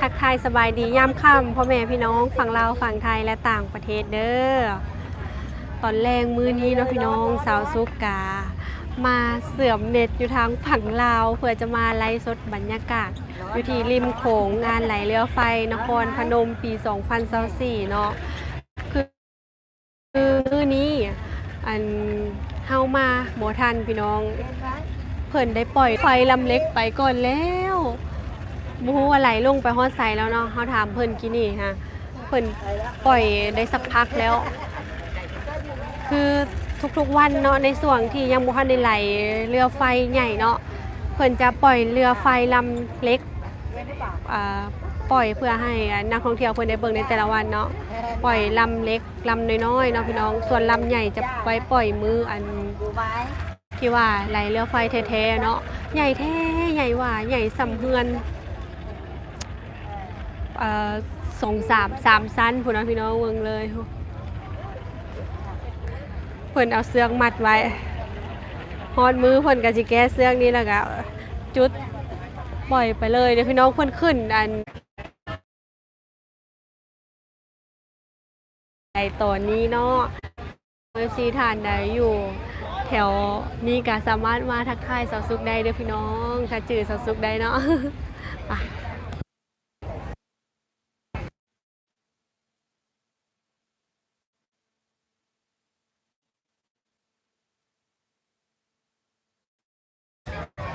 ทักทายสบายดีย่ามค่ำพ่อแม่พี่น้องฝั่งลาวฝั่งไทยและต่างประเทศเด้อตอนแรงมือนี้เนาะพี่น้องสาวซุกกา มาเสื่อมเน็ตอยู่ทางฝั่งลาว เพื่อจะมาไลฟ์สดบรรยากาศ อยู่ที่ริมโขงงานไหลเรือไฟ นครพนมปี 2024เนาะคือคือมือนี้ อันเฮามาบ่ทันพี่น้อง เพิ่นได้ปล่อยไฟลำเล็กไปก่อนแล้วบ่ฮู้ว่าไหลลงไปฮอดไสแล้วเนาะเฮาถามเพิ่นกี่นี่ฮะเพิ่นปล่อยได้สักพักแล้ว คือทุกๆวันเนาะในส่วนที่ยังบ่ทันได้ไหลเรือไฟใหญ่เนาะเพิ่นจะปล่อยเรือไฟลำเล็กอ่า ปล่อยเพื่อให้นักท่องเที่ยวเพิ่นได้เบิ่งในแต่ละวันเนาะปล่อยลำเล็กลำน้อยๆเนาะพี่น้องส่วนลำใหญ่จะไว้ปล่อยมืออันที่ว่าไหลเรือไฟแท้ๆเนาะใหญ่แท้ใหญ่หว่าใหญ่สำเฮือนเอ่อสองสามสามสั้นพุ่นนะพี่น้องเมืองเลยเพิ่นเอาเสื้อกมัดไว้ฮอดมือเพิ่นก็สิแก้เสื้อกนี้แล้วก็จุดปล่อยไปเลยเดี๋ยวพี่น้องเพิ่นขึ้นอัน ตอนนี้เนาะเมื่อซีทานได้อยู่ แถวนี้ก็สามารถมาทักทายสาวซุกได้เด้อพี่น้องถ้าจื่อสาวซุกได้เนาะไป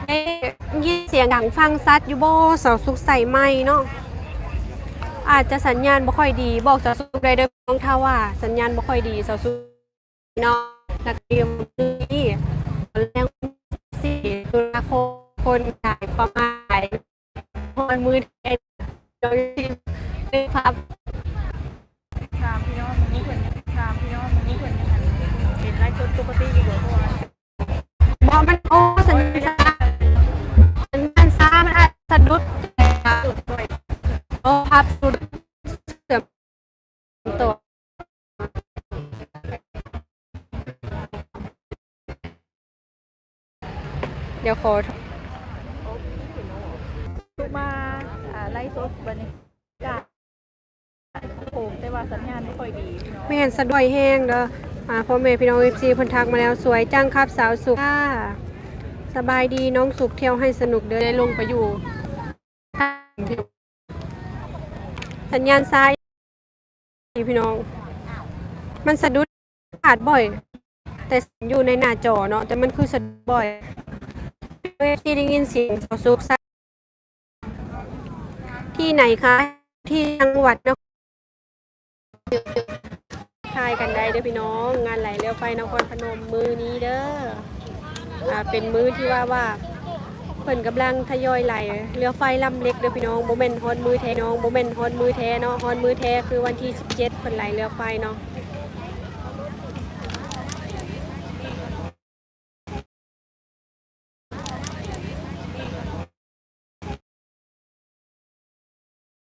ได้ยินเสียงดังฟังซัดอยู่โบสาวซุกใส่ไม้เนาะ อาจจะสัญญาณบ่ค่อยดี บอกสาวซุกได้เด้อน้องถ้าว่า สัญญาณบ่ค่อยดีสาวซุกเนาะนักเรียนนี้แรงสี่ตุลาคมคนขายประมาณพอนมือเทนโดยที่ได้ครับถามพี่น้องมันนี่เพิ่นถามพี่น้องมันนี่เพิ่นนะคะเห็นไลฟ์สดปกติอยู่บ่เพราะว่า โอ้ภาพสุดเสื่อมตัวเดี๋ยวขอทุกมาอ่าไลฟ์สดบัดนี้จ้าโหมแต่ว่าสัญญาณไม่ค่อยดีไม่เห็นสะดวยแห้งเด้ออ่าพ่อแม่พี่น้องเอฟซีเพิ่นทักมาแล้วสวยจังครับสาวสุขค่ะสบายดีน้องสุขเที่ยวให้สนุกเด้อได้ลงไปอยู่ สัญญาณซ้ายพี่น้อง มันสะดุดขาดบ่อย แต่อยู่ในหน้าจอเนาะแต่มันคือสะดุดบ่อยที่ได้ยินเสียงสาวสุขซักที่ไหนคะ ที่จังหวัดนครทายกันได้เด้อพี่น้อง งานไหลเรือไฟนครพนมมือนี้เด้ออ่าเป็นมือที่ว่าว่า เพิ่นกำลังทยอยไหลเรือไฟลำเล็กเด้อพี่น้องโมเมนฮอนมือแท้น้องโมเมนฮอนมือแท้เนาะฮอนมือแท้คือวันที่ 17เพิ่นไหลเรือไฟเนาะ